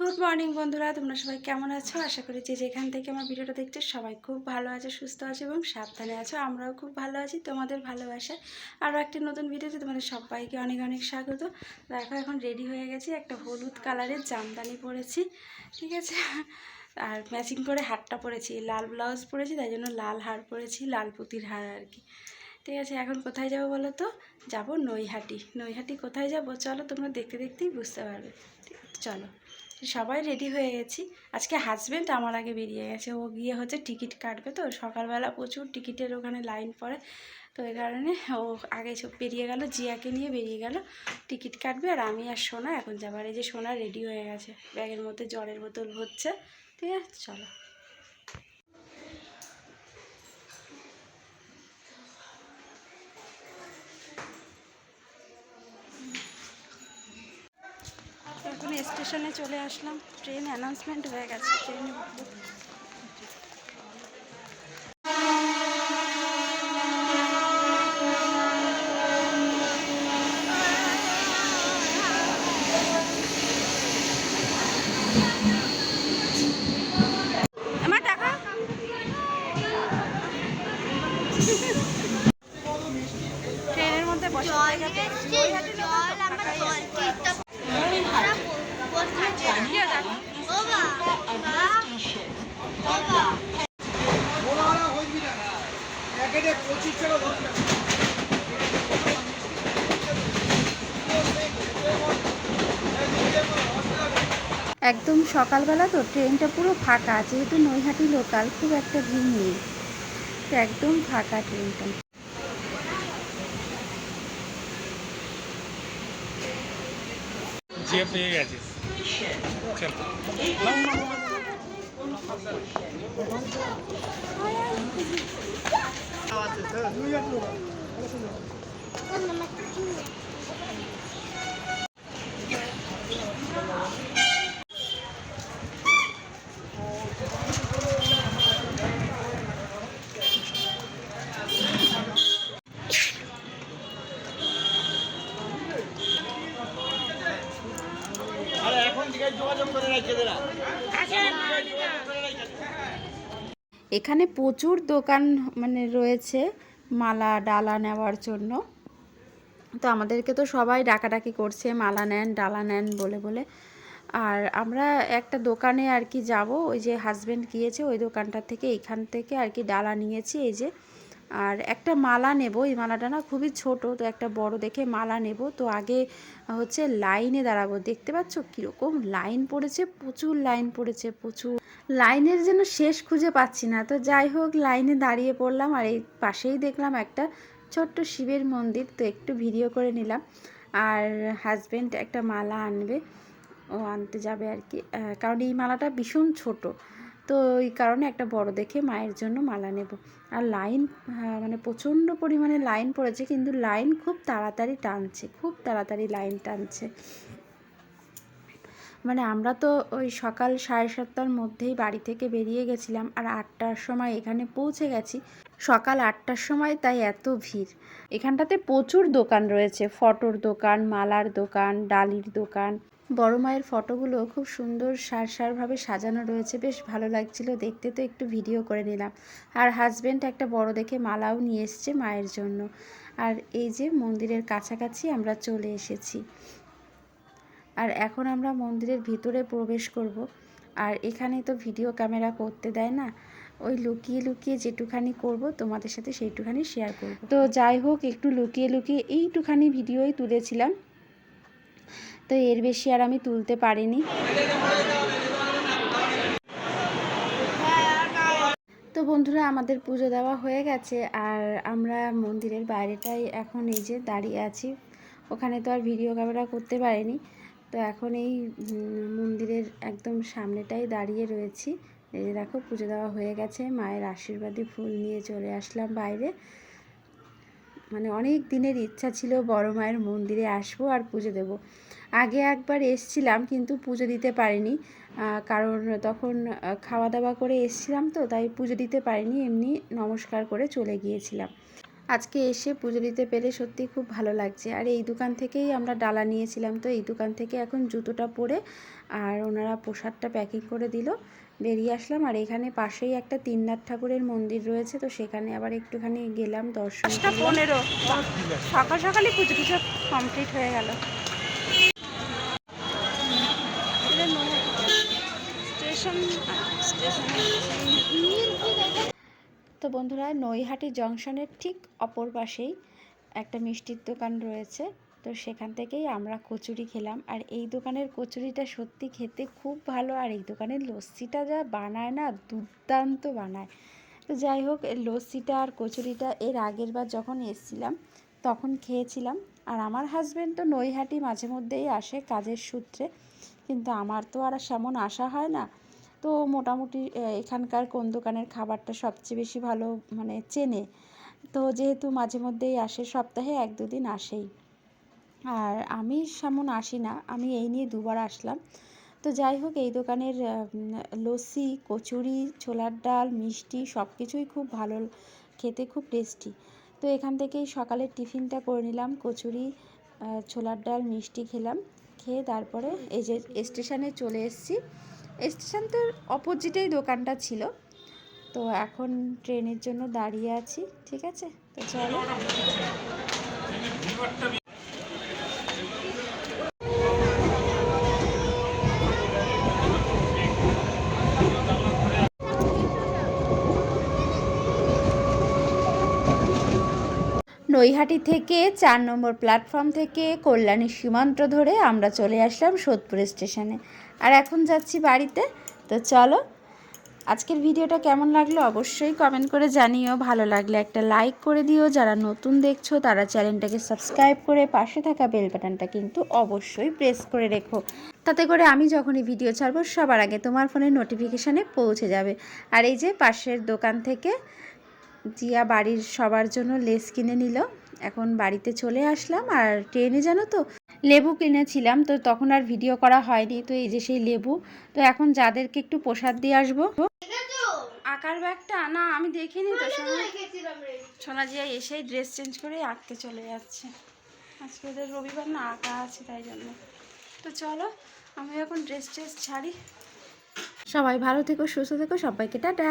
Good morning বন্ধুরা। তোমরা সবাই কেমন আছো? আশা করি যে যেখান থেকে আমার ভিডিওটা দেখছ, সবাই খুব ভালো আছে, সুস্থ আছে এবং সাবধানে আছো। আমরাও খুব ভালো আছি, তোমাদের ভালোবাসা। আরও একটা নতুন ভিডিওতে তোমাদের সবাইকে অনেক অনেক স্বাগত। দেখো, এখন রেডি হয়ে গেছি, একটা হলুদ কালারের জামদানি পরেছি, ঠিক আছে? আর ম্যাচিং করে হারটা পরেছি, লাল ব্লাউজ পরেছি, তাই জন্য লাল হার পরেছি, লাল পুতির হার আর কি। ঠিক আছে, এখন কোথায় যাব বলো তো? যাব নৈহাটি। নৈহাটি কোথায় যাব? চলো, তোমরা দেখতে দেখতেই বুঝতে পারবে। চলো। সবাই রেডি হয়ে গেছি। আজকে হাজব্যান্ড আমার আগে বেরিয়ে গেছে। ও গিয়ে হচ্ছে টিকিট কাটবে তো। সকালবেলা প্রচুর টিকিটের ওখানে লাইন পড়ে। তো এই কারণে ও আগে সব বেরিয়ে গেল, জিয়াকে নিয়ে বেরিয়ে গেল। টিকিট কাটবে আর আমি আর সোনা এখন যাবার। এই যে সোনা রেডি হয়ে গেছে। ব্যাগের মধ্যে জলের বোতল হচ্ছে ঠিক আছে, চলো। এখন স্টেশনে চলে আসলাম ট্রেন অ্যানাউন্সমেন্ট হয়ে গেছে ট্রেনে ট্রেনের মধ্যে বসে একদম সকালবেলা তো ট্রেনটা পুরো ফাঁকা, যেহেতু নৈহাটি লোকাল খুব একটা ভিড় নেই। একদম ফাঁকা ট্রেনটা। যে পেয়ে গেছিস চল এখানে প্রচুর দোকান মানে রয়েছে, মালা, ডালা নেওয়ার জন্য। তো আমাদেরকে তো সবাই ডাকাডাকি করছে, মালা নেন, ডালা নেন বলে বলে। আর আমরা একটা দোকানে আর কি যাব, ওই যে হাজব্যান্ড গিয়েছে, ওই দোকানটার থেকে এখান থেকে আর কি ডালা নিয়েছি, এই যে আর একটা মালা নেব। এই মালাটা না খুবই ছোট, তো একটা বড় দেখে মালা নেব। তো আগে হচ্ছে লাইনে দাঁড়াবো। দেখতে পাচ্ছ কীরকম লাইন পড়েছে? প্রচুর লাইন পড়েছে, প্রচুর। লাইনের যেন শেষ খুঁজে পাচ্ছি না। তো যাই হোক, লাইনে দাঁড়িয়ে পড়লাম আর এই পাশেই দেখলাম একটা ছোট্ট শিবের মন্দির। তো একটু ভিডিও করে নিলাম। আর হাজব্যান্ড একটা মালা আনবে, ও আনতে যাবে আর কি। কারণ এই মালাটা ভীষণ ছোট। তো এই কারণে একটা বড় দেখে মায়ের জন্য মালা নেব। আর লাইন মানে প্রচণ্ড পরিমাণে লাইন পড়েছে, কিন্তু লাইন খুব তাড়াতাড়ি টানছে, খুব তাড়াতাড়ি লাইন টানছে। মানে আমরা তো ওই সকাল সাড়ে সাতটার মধ্যেই বাড়ি থেকে বেরিয়ে গেছিলাম, আর আটটার সময় এখানে পৌঁছে গেছি। সকাল আটটার সময় তাই এত ভিড়। এখানটাতে প্রচুর দোকান রয়েছে, ফটোর দোকান, মালার দোকান, ডালির দোকান। বড় মায়ের ফটোগুলো খুব সুন্দর সার সারভাবে সাজানো রয়েছে। বেশ ভালো লাগছিল। দেখতে তো একটু ভিডিও করে নিলাম। আর হাজব্যান্ড একটা বড় দেখে মালাও নিয়ে এসছে মায়ের জন্য। আর এই যে মন্দিরের কাছাকাছি আমরা চলে এসেছি। আর এখন আমরা মন্দিরের ভিতরে প্রবেশ করব। আর এখানে তো ভিডিও ক্যামেরা করতে দেয় না। ওই লুকিয়ে লুকিয়ে যেটুখানি করব, তোমাদের সাথে সেইটুখানি শেয়ার করব। তো যাই হোক, একটু লুকিয়ে লুকিয়ে এইটুখানি ভিডিওই তুলেছিলাম। তো এর বেশি আর আমি তুলতে পারিনি। তো বন্ধুরা, আমাদের পুজো দেওয়া হয়ে গেছে আর আমরা মন্দিরের বাইরেটাই এখন এই যে দাঁড়িয়ে আছি। ওখানে তো আর ভিডিও ক্যামেরা করতে পারিনি। তো এখন এই মন্দিরের একদম সামনেটাই দাঁড়িয়ে রয়েছি। এই যে দেখো, পুজো দেওয়া হয়ে গেছে। মায়ের আশীর্বাদী ফুল নিয়ে চলে আসলাম বাইরে। মানে অনেক দিনের ইচ্ছা ছিল বড় মায়ের মন্দিরে আসব আর পুজো দেব। আগে একবার এসছিলাম কিন্তু পুজো দিতে পারিনি। কারণ তখন খাওয়া দাওয়া করে এসছিলাম তো, তাই পুজো দিতে পারিনি, এমনি নমস্কার করে চলে গিয়েছিলাম। আজকে এসে পুজো দিতে পেরে সত্যি খুব ভালো লাগছে। আর এই দোকান থেকেই আমরা ডালা নিয়েছিলাম তো এই দোকান থেকে এখন জুতোটা পরে আর ওনারা প্রসাদটা প্যাকিং করে দিল। বেরিয়ে আসলাম আর এখানে পাশেই একটা তিননাথ ঠাকুরের মন্দির রয়েছে তো সেখানে আবার একটুখানি গেলাম দর্শন পনেরো। সকাল সকালে পুজো পুজো কমপ্লিট হয়ে গেল। তো বন্ধুরা, নৈহাটি জংশনের ঠিক অপর পাশেই একটা মিষ্টির দোকান রয়েছে। তো সেখান থেকেই আমরা কচুরি খেলাম। আর এই দোকানের কচুরিটা সত্যি খেতে খুব ভালো। আর এই দোকানের লস্যিটা যা বানায় না, দুর্দান্ত বানায়। তো যাই হোক লস্যিটা আর কচুরিটা এর আগের বার যখন এসছিলাম, তখন খেয়েছিলাম। আর আমার হাজব্যান্ড তো নৈহাটি মাঝে মধ্যেই আসে কাজের সূত্রে। কিন্তু আমার তো আর সেমন আসা হয় না। তো মোটামুটি এখানকার কোন দোকানের খাবারটা সবচেয়ে বেশি ভালো মানে চেনে? তো যেহেতু মাঝে মধ্যেই আসে, সপ্তাহে এক দুদিন আসেই। আর আমি সেমন আসি না, আমি এই নিয়ে দুবার আসলাম। তো যাই হোক, এই দোকানের লস্যি, কচুরি, ছোলার ডাল, মিষ্টি সব কিছুই খুব ভালো, খেতে খুব টেস্টি। তো এখান থেকেই সকালের টিফিনটা করে নিলাম, কচুরি ছোলার ডাল, মিষ্টি খেলাম। খেয়ে তারপরে এই যে স্টেশনে চলে এসেছি। স্টেশনটার অপোজিটেই দোকানটা ছিল। তো এখন ট্রেনের জন্য দাঁড়িয়ে আছি, ঠিক আছে? তো চলো। নৈহাটি থেকে চার নম্বর প্ল্যাটফর্ম থেকে কল্যাণী সীমান্ত ধরে আমরা চলে আসলাম সোদপুর স্টেশনে। আর এখন যাচ্ছি বাড়িতে। তো চলো, আজকের ভিডিওটা কেমন লাগল অবশ্যই কমেন্ট করে জানিও। ভালো লাগলে একটা লাইক করে দিও। যারা নতুন দেখছ, তারা চ্যানেলটাকে সাবস্ক্রাইব করে পাশে থাকা বেল বাটনটা কিন্তু অবশ্যই প্রেস করে রেখো। তাতে করে আমি যখনই ভিডিও ছাড়বো, সবার আগে তোমার ফোনে নোটিফিকেশানে পৌঁছে যাবে। আর এই যে পাশের দোকান থেকে জিয়া বাড়ির সবার জন্য লেস কিনে নিল। এখন বাড়িতে চলে আসলাম। আর ট্রেনে জানো তো লেবু কিনেছিলাম তো তখন আর ভিডিও করা হয়নি। তো এই যে সেই লেবু তো এখন যাদেরকে একটু প্রসাদ দিয়ে আসব। আঁকার ব্যাগটা? না আমি দেখিনি তো সোনা জিয়া এসেই ড্রেস চেঞ্জ করে আঁকতে চলে যাচ্ছে। আজকে ওদের রবিবার না আঁকা আছে তাই জন্য। তো চলো আমি এখন ড্রেস ট্রেস ছাড়ি। সবাই ভালো থেকো সুস্থ থেকো সবাইকে টাটা।